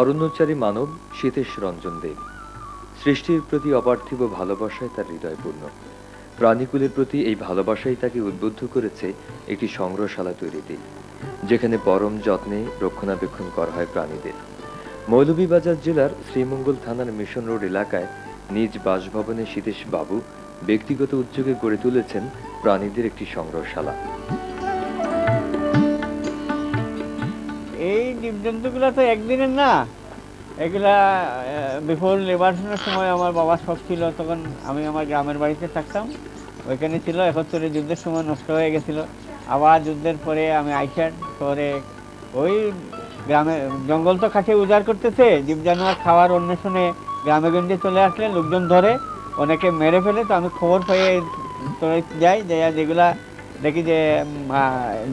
অরণ্যচারী মানব শীতেশ রঞ্জন দেব। সৃষ্টির প্রতি অপার্থিব ভালোবাসায় তার হৃদয়পূর্ণ। প্রাণীকুলের প্রতি এই ভালোবাসাই তাকে উদ্বুদ্ধ করেছে একটি সংগ্রহশালা তৈরিতে, যেখানে পরম যত্নে রক্ষণাবেক্ষণ করা হয় প্রাণীদের। মৌলভীবাজার জেলার শ্রীমঙ্গল থানার মিশন রোড এলাকায় নিজ বাসভবনে সীতেশ বাবু ব্যক্তিগত উদ্যোগে গড়ে তুলেছেন প্রাণীদের একটি সংগ্রহশালা। এই জীবজন্তুগুলো তো একদিনের না। এগুলা বিফোর লিবারেশনের সময় আমার বাবা শখ ছিল, তখন আমি আমার গ্রামের বাড়িতে থাকতাম। ওইখানে ছিল, একত্তরে যুদ্ধের সময় নষ্ট হয়ে গেছিল। আবার যুদ্ধের পরে আমি আইসার শহরে ওই গ্রামে, জঙ্গল তো কাছে উজাড় করতেছে জীব জানোয়ার খাওয়ার অন্বেষণে গ্রামে গঞ্জে চলে আসলে লোকজন ধরে, অনেকে মেরে ফেলে। তো আমি খবর পেয়ে তোরে যাই, যাইয়া যেগুলা দেখি যে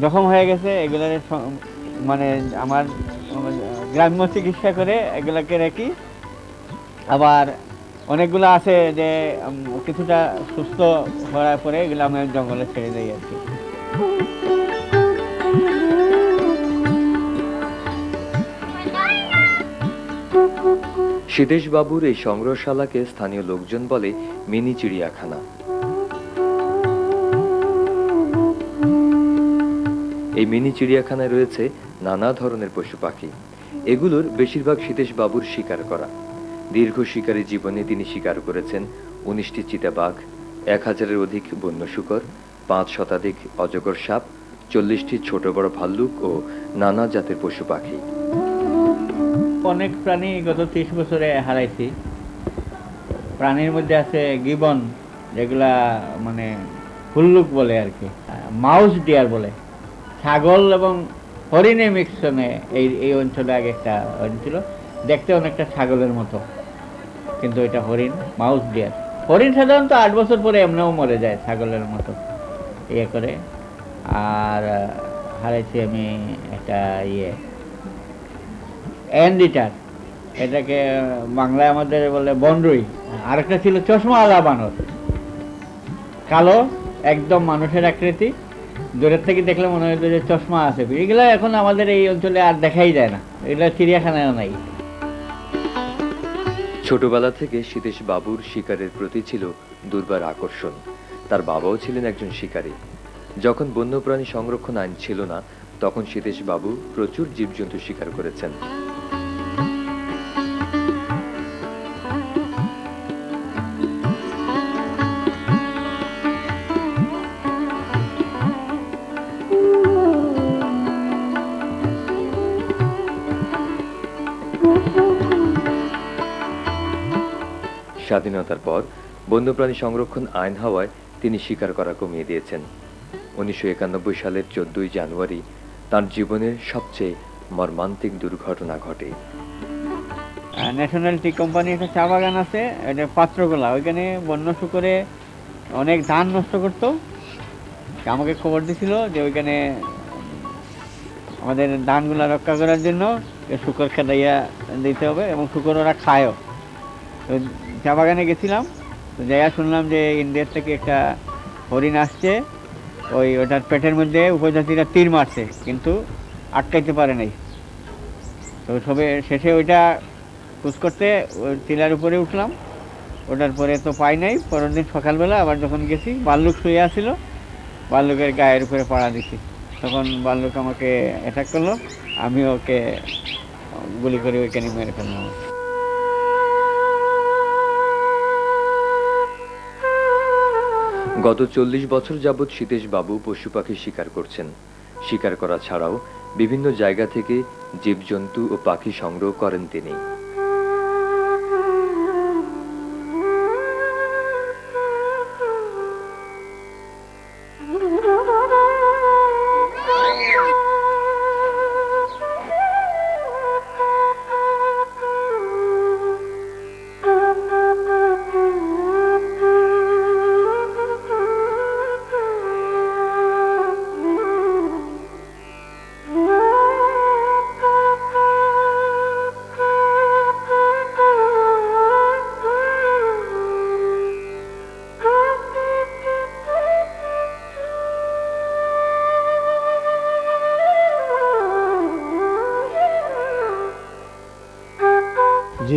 জখম হয়ে গেছে, এগুলার স- মানে আমার গ্রাম্য চিকিৎসা করে এগুলাকে রাখি আবার অনেকগুলো আছে যে কিছুটা সুস্থ হওয়ার পরে এগুলো আমি জঙ্গলে ছেড়ে দিই আর কি। সীতেশ বাবুর এই সংগ্রহশালাকে স্থানীয় লোকজন বলে মিনি চিড়িয়াখানা। এই মিনি চিড়িয়াখানায় রয়েছে নানা ধরনের পশু পাখি। এগুলোর বেশিরভাগ সীতেশ বাবুর শিকার করা। দীর্ঘ শিকারী জীবনে তিনি শিকার করেছেন উনিশটি চিতাবাঘ, এক হাজারের অধিক বন্য শুকর পাঁচ শতাধিক অজগর সাপ, চল্লিশটি ছোট বড় ভাল্লুক ও নানা জাতের পশু পাখি। অনেক প্রাণী গত ত্রিশ বছরে হারাইছি। প্রাণীর মধ্যে আছে গিবন, যেগুলা মানে হুল্লুক বলে আর কি মাউস ডিয়ার বলে। ছাগল এবং হরিণে মিশ্রণে এই এই অঞ্চলে আগে একটা ছিল। দেখতে অনেকটা ছাগলের মতো, কিন্তু এটা হরিণ, মাউস ডিয়ার। হরিণ সাধারণত আট বছর পরে এমনিও মরে যায় ছাগলের মতো ইয়ে করে। আর হারাইছি আমি একটা ইয়ে অ্যান্ডিটার। এটাকে বাংলায় আমাদের বলে বনরুই। আরেকটা ছিল চশমা আলা বানর। কালো, একদম মানুষের আকৃতি। দূরের থেকে দেখলে মনে হতো যে চশমা আছে। এগুলো এখন আমাদের এই অঞ্চলে আর দেখাই যায় না। এগুলো চিড়িয়াখানায়ও নাই। ছোটবেলা থেকে সীতেশ বাবুর শিকারের প্রতি ছিল দুর্বার আকর্ষণ। তার বাবাও ছিলেন একজন শিকারী। যখন বন্যপ্রাণী সংরক্ষণ আইন ছিল না, তখন সীতেশ বাবু প্রচুর জীবজন্তু শিকার করেছেন। স্বাধীনতার পর বন্যপ্রাণী সংরক্ষণ আইন হওয়ায় তিনি শিকার করা কমিয়ে দিয়েছেন। উনিশশো একানব্বই সালের চোদ্দই জানুয়ারি তার জীবনের সবচেয়ে মর্মান্তিক দুর্ঘটনা ঘটে। ন্যাশনাল টি কোম্পানি একটা চা বাগান আছে, এটা পাত্রগোলা। ওইখানে বন্য শুকরে অনেক ধান নষ্ট করতো। আমাকে খবর দিছিল যে ওইখানে আমাদের ধানগুলা রক্ষা করার জন্য শুকর খেলাইয়া দিতে হবে এবং শুকর ওরা খায়ও। তো চা বাগানে গেছিলাম, তো যাইয়া শুনলাম যে ইন্ডিয়ার থেকে একটা হরিণ আসছে। ওই ওটার পেটের মধ্যে উপজাতিরা তীর মারছে, কিন্তু আটকাইতে পারে নাই। তো সবে শেষে ওইটা খোঁজ করতে ওই টিলার উপরে উঠলাম। ওটার পরে তো পাই নাই, পরের দিন সকালবেলা আবার যখন গেছি, বাল্লুক শুয়ে আসছিল বাল্লুকের গায়ের উপরে পাড়া দিছি। তখন বাল্লুক আমাকে অ্যাটাক করল, আমি ওকে গুলি করে ওইখানে মেরে ফেললাম। গত চল্লিশ বছর যাবৎ সীতেশবাবু পশু পাখি শিকার করছেন। শিকার করা ছাড়াও বিভিন্ন জায়গা থেকে জীবজন্তু ও পাখি সংগ্রহ করেন তিনি।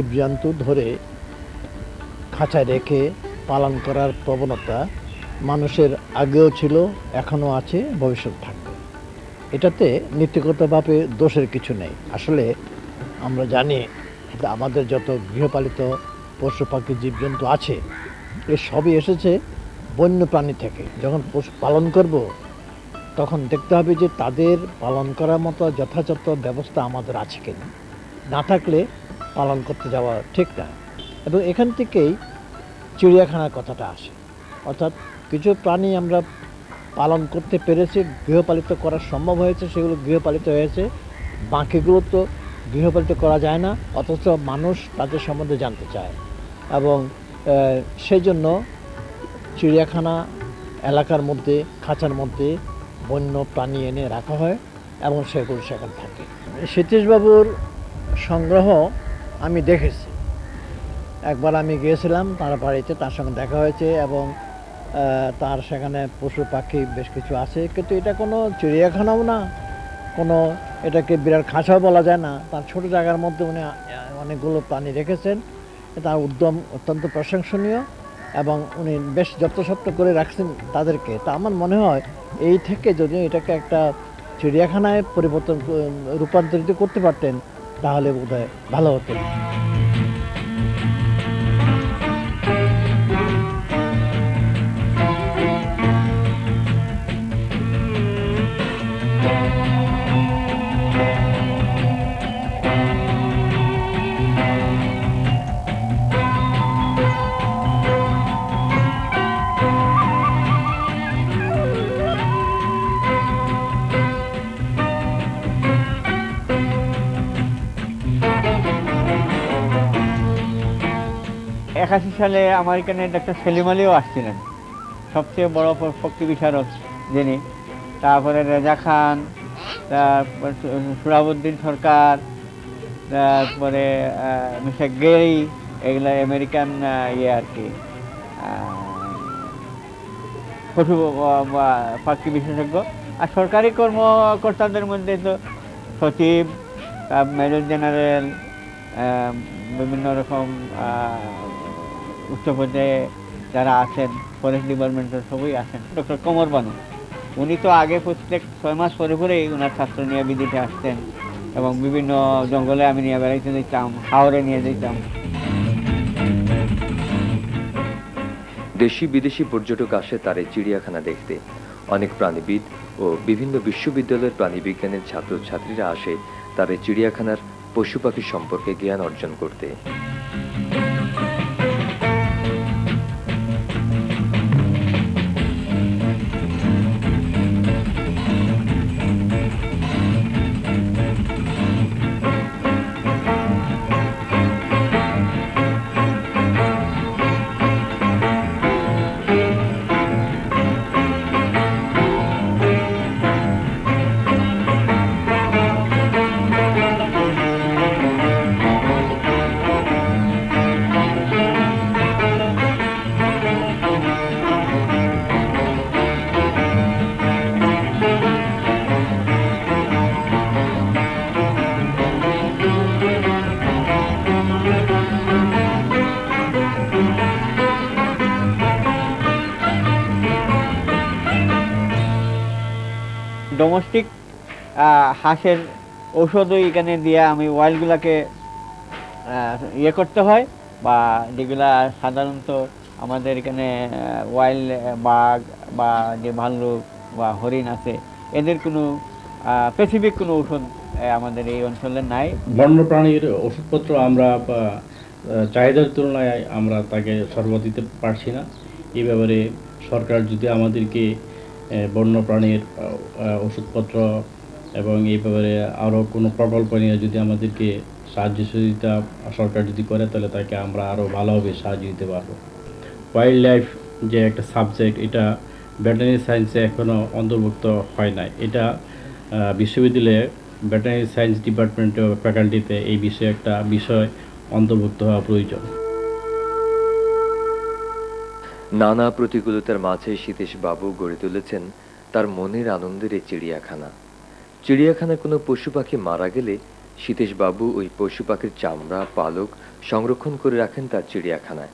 জীবজন্তু ধরে খাঁচায় রেখে পালন করার প্রবণতা মানুষের আগেও ছিল, এখনও আছে, ভবিষ্যৎ থাকবে। এটাতে নীতিগতভাবে দোষের কিছু নেই। আসলে আমরা জানি আমাদের যত গৃহপালিত পশু পাখি, জীবজন্তু আছে, এ সবই এসেছে বন্য প্রাণী থেকে। যখন পশু পালন করব, তখন দেখতে হবে যে তাদের পালন করার মতো যথাযথ ব্যবস্থা আমাদের আছে কিনা। না থাকলে পালন করতে যাওয়া ঠিক না। এবং এখান থেকেই চিড়িয়াখানার কথাটা আসে। অর্থাৎ কিছু প্রাণী আমরা পালন করতে পেরেছি, গৃহপালিত করা সম্ভব হয়েছে, সেগুলো গৃহপালিত হয়েছে। বাকিগুলো তো গৃহপালিত করা যায় না, অথচ মানুষ তাদের সম্বন্ধে জানতে চায়। এবং সেই জন্য চিড়িয়াখানা এলাকার মধ্যে, খাঁচার মধ্যে বন্য প্রাণী এনে রাখা হয় এবং সেগুলো সেখানে থাকে। সতীশবাবুর সংগ্রহ আমি দেখেছি। একবার আমি গিয়েছিলাম তার বাড়িতে, তার সঙ্গে দেখা হয়েছে এবং তার সেখানে পশু পাখি বেশ কিছু আছে। কিন্তু এটা কোনো চিড়িয়াখানাও না। কোনো এটাকে বিরাট খাঁচাও বলা যায় না। তার ছোট জায়গার মধ্যে উনি অনেকগুলো প্রাণী রেখেছেন। তার উদ্যম অত্যন্ত প্রশংসনীয় এবং উনি বেশ যত্নসত্ব করে রাখছেন তাদেরকে। তা আমার মনে হয় এই থেকে যদি এটাকে একটা চিড়িয়াখানায় পরিবর্তন রূপান্তরিত করতে পারতেন তাহলে বোধহয় ভালো হতো। একাশি সালে আমার এখানে ডাক্তার সেলিম আলীও আসছিলেন। সবচেয়ে বড় পক্ষী বিচারক যিনি। তারপরে রেজা খান, তারপর সুরাবুদ্দিন সরকার, তারপরে মিস্টার গেরি, এগুলা আমেরিকান ইয়ে আর কি পশু পাখি বিশেষজ্ঞ। আর সরকারি কর্মকর্তাদের মধ্যে তো সচিব মেজর জেনারেল বিভিন্ন রকম উচ্চ পর্যায়ে যারা আছেন ফরেস্ট ডিপার্টমেন্টের সবই আছেন ডক্টর কমর বানু। উনি তো আগে প্রত্যেক ছয় মাস পরে পরেই ওনার ছাত্র নিয়ে বিদিতে আসতেন এবং বিভিন্ন জঙ্গলে আমি নিয়ে বেড়াইতে যেতাম হাওড়ে নিয়ে যেতাম। দেশি বিদেশি পর্যটক আসে তার এই চিড়িয়াখানা দেখতে। অনেক প্রাণীবিদ ও বিভিন্ন বিশ্ববিদ্যালয়ের প্রাণীবিজ্ঞানের ছাত্রছাত্রীরা আসে তার এই চিড়িয়াখানার পশু পাখি সম্পর্কে জ্ঞান অর্জন করতে। ডোমেস্টিক হাঁসের ঔষধও এখানে দিয়ে আমি ওয়াইল্ডগুলোকে ইয়ে করতে হয় বা যেগুলা সাধারণত আমাদের এখানে ওয়াইল্ড বাঘ বা যে ভাল্লুক বা হরিণ আছে এদের কোনো স্পেসিফিক কোনো আহ, আমাদের এই অঞ্চলে নাই। বন্যপ্রাণীর ওষুধপত্র আমরা চাহিদার তুলনায় আমরা তাকে সরবরাহ দিতে পারছি না। এই ব্যাপারে সরকার যদি আমাদেরকে বন্যপ্রাণীর ওষুধপত্র এবং এই ব্যাপারে আরও কোনো প্রকল্প নিয়ে যদি আমাদেরকে সাহায্য সহযোগিতা সরকার যদি করে, তাহলে তাকে আমরা আরও ভালোভাবে সাহায্য দিতে পারব। ওয়াইল্ড লাইফ যে একটা সাবজেক্ট এটা ভেটেরিনারি সায়েন্সে এখনও অন্তর্ভুক্ত হয় নাই। এটা বিশ্ববিদ্যালয়ে ভেটেরিনারি সায়েন্স ডিপার্টমেন্ট ফ্যাকাল্টিতে এই বিষয়ে একটা বিষয় অন্তর্ভুক্ত হওয়া প্রয়োজন। নানা প্রতিকূলতার মাঝে সীতেশ বাবু গড়ে তুলেছেন তার মনের আনন্দের এই চিড়িয়াখানা। চিড়িয়াখানায় কোনো পশু পাখি মারা গেলে সীতেশ বাবু ওই পশু পাখির চামড়া, পালক সংরক্ষণ করে রাখেন তার চিড়িয়াখানায়।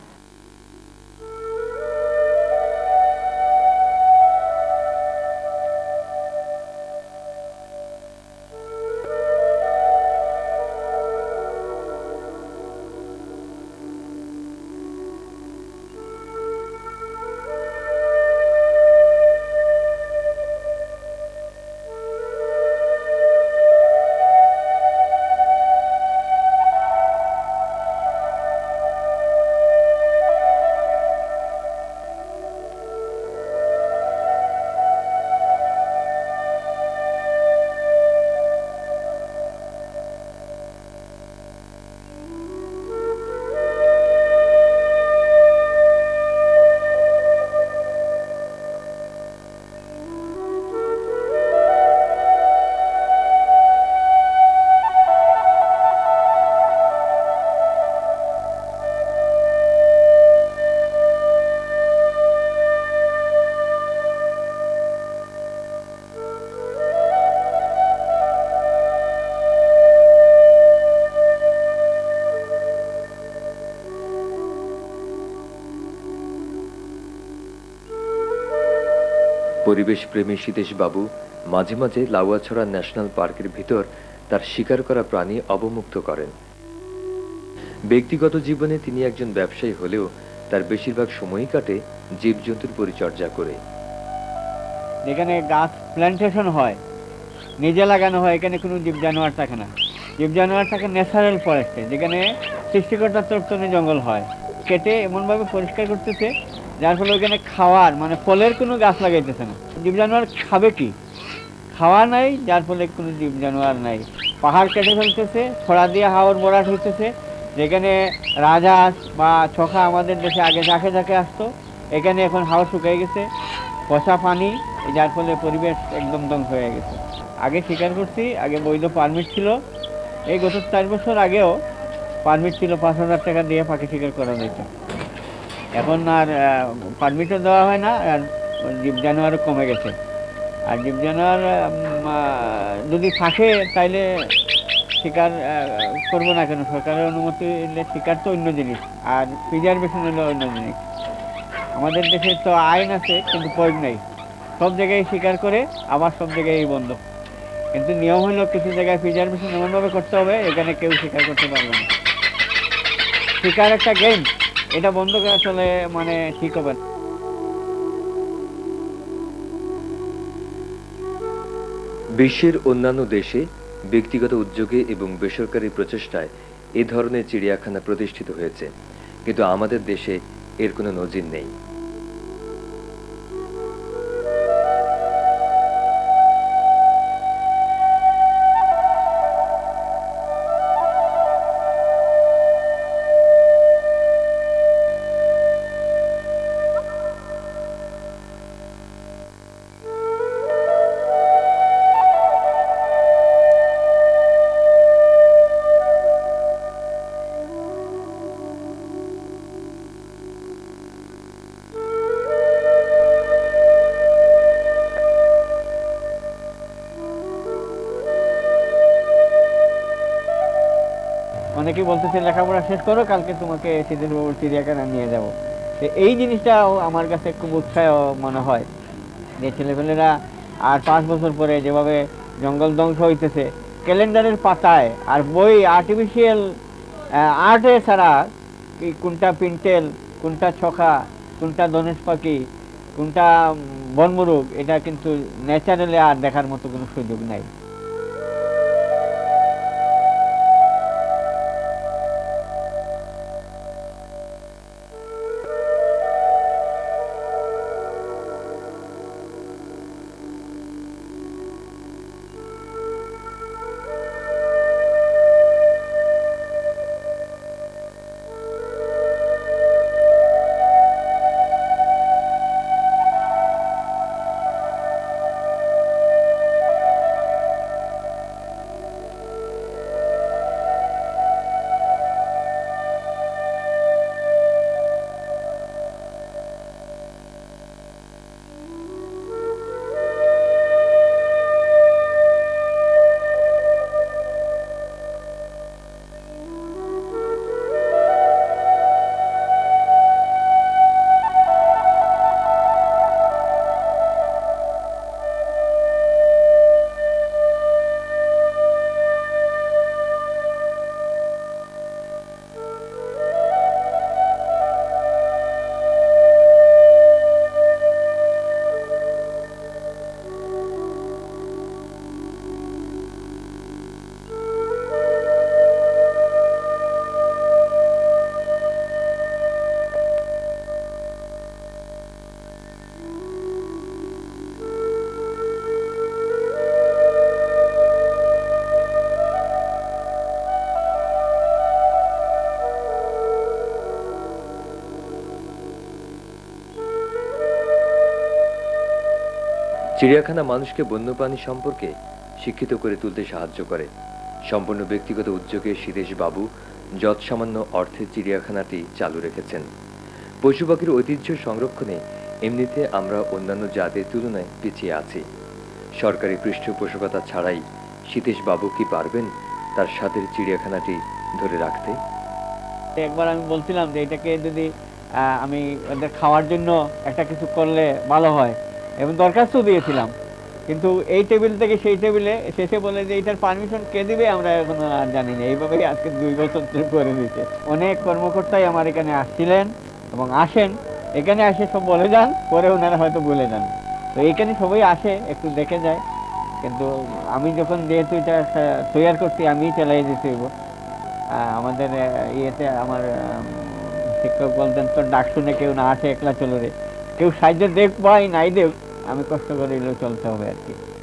পরিবেশ প্রেমী বাবু মাঝে মাঝে লাউয়াছড়া ন্যাশনাল পার্কের ভিতর তার শিকার করা প্রাণী অবমুক্ত করেন। ব্যক্তিগত জীবনে তিনি একজন ব্যবসায়ী হলেও তার বেশিরভাগ সময়ই কাটে জীবজন্তুর পরিচর্যা করে। যেখানে গাছ প্ল্যান্টেশন হয়, নিজে লাগানো হয়, এখানে কোনো জীব জানোয়ার থাকে না। জীব জানোয়ার থাকে ন্যাচারাল ফরেস্টে যেখানে সৃষ্টিকর্তার তরফতনে জঙ্গল হয়। কেটে এমনভাবে পরিষ্কার করতেছে যার ফলে ওখানে খাওয়ার মানে ফলের কোনো গাছ লাগাইতেছে না। জীব জানোয়ার খাবে কি? খাওয়া নাই, যার ফলে কোনো জীব জানোয়ার নাই। পাহাড় কেটে ফেলতেছে, ছড়া দিয়ে হাওর বরাট হইতেছে। যেখানে রাজহাঁস বা ছকা আমাদের দেশে আগে ঝাঁকে ঝাঁকে আসতো, এখানে এখন হাওয়া শুকিয়ে গেছে পচা পানি, যার ফলে পরিবেশ একদম ধ্বংস হয়ে গেছে। আগে শিকার করছি, আগে বৈধ পারমিট ছিল। এই গত চার বছর আগেও পারমিট ছিল পাঁচ হাজার টাকা দিয়ে পাখি শিকার করা যেত এখন আর পারমিটও দেওয়া হয় না, আর জীব জানোয়ারও কমে গেছে। আর জীব জানোয়ার যদি থাকে, তাইলে শিকার করব না কেন? সরকারের অনুমতি নিলে শিকার তো অন্য জিনিস, আর প্রিজার্ভেশন হলো অন্য জিনিস। আমাদের দেশে তো আইন আছে, কিন্তু প্রয়োগ নেই। সব জায়গায় শিকার করে, আবার সব জায়গায় বন্ধ। কিন্তু নিয়ম হলো, কিছু জায়গায় প্রিজার্ভেশন এমনভাবে করতে হবে, এখানে কেউ শিকার করতে পারবে না। শিকার একটা গেম এটা বন্ধ করে আসলে মানে ঠিক হবে না। বিশ্বের অন্যান্য দেশে ব্যক্তিগত উদ্যোগে এবং বেসরকারি প্রচেষ্টায় এ ধরনের চিড়িয়াখানা প্রতিষ্ঠিত হয়েছে, কিন্তু আমাদের দেশে এর কোনো নজির নেই। অনেকেই বলতেছে লেখাপড়া শেষ করো, কালকে তোমাকে বাবুর চিড়িয়াখানা নিয়ে যাব। তো এই জিনিসটাও আমার কাছে খুব উৎসাহ মনে হয় যে ছেলেপেলেরা আর পাঁচ বছর পরে যেভাবে জঙ্গল ধ্বংস হইতেছে, ক্যালেন্ডারের পাতায় আর বই আর্টিফিশিয়াল আর্টে ছাড়া কি কোনটা পিন্টেল, কোনটা ছকা, কোনটা ধনেশ পাখি কোনটা বনমুরুগ, এটা কিন্তু ন্যাচারালি আর দেখার মতো কোনো সুযোগ নাই। চিড়িয়াখানা মানুষকে বন্যপ্রাণী সম্পর্কে শিক্ষিত করে তুলতে সাহায্য করে। সম্পূর্ণ ব্যক্তিগত উদ্যোগে শীতেশ বাবু যৎসামান্য অর্থে চিড়িয়াখানাটি চালু রেখেছেন। পশু পাখির ঐতিহ্য সংরক্ষণে এমনিতে আমরা অন্যান্য জাতের তুলনায় পিছিয়ে আছি। সরকারি পৃষ্ঠপোষকতা ছাড়াই বাবু কি পারবেন তার স্বাদের চিড়িয়াখানাটি ধরে রাখতে? একবার আমি বলছিলাম যে এটাকে যদি আমি খাওয়ার জন্য একটা কিছু করলে ভালো হয়। এবং দরখাস্ত দিয়েছিলাম। কিন্তু এই টেবিল থেকে সেই টেবিলে শেষে বলে যে, এটার পারমিশন কে দিবে? আমরা এখন আর জানি না। এইভাবেই আজকে দুই বছর করে দিচ্ছে অনেক কর্মকর্তাই আমার এখানে আসছিলেন এবং আসেন। এখানে আসে সব বলে যান, পরে ওনারা হয়তো বলে যান। তো এখানে সবাই আসে, একটু দেখে যায়। কিন্তু আমি যখন যেহেতু এটা তৈরি করছি, আমিই চালাই দিতে আমাদের ইয়েতে আমার শিক্ষক বলতেন, তোর ডাক শুনে কেউ না আসে, একলা চলে রে। কেউ সাহায্য দেখ পাই নাই দেখ। আমি কষ্ট করে এলেও চলতে হবে আর কি।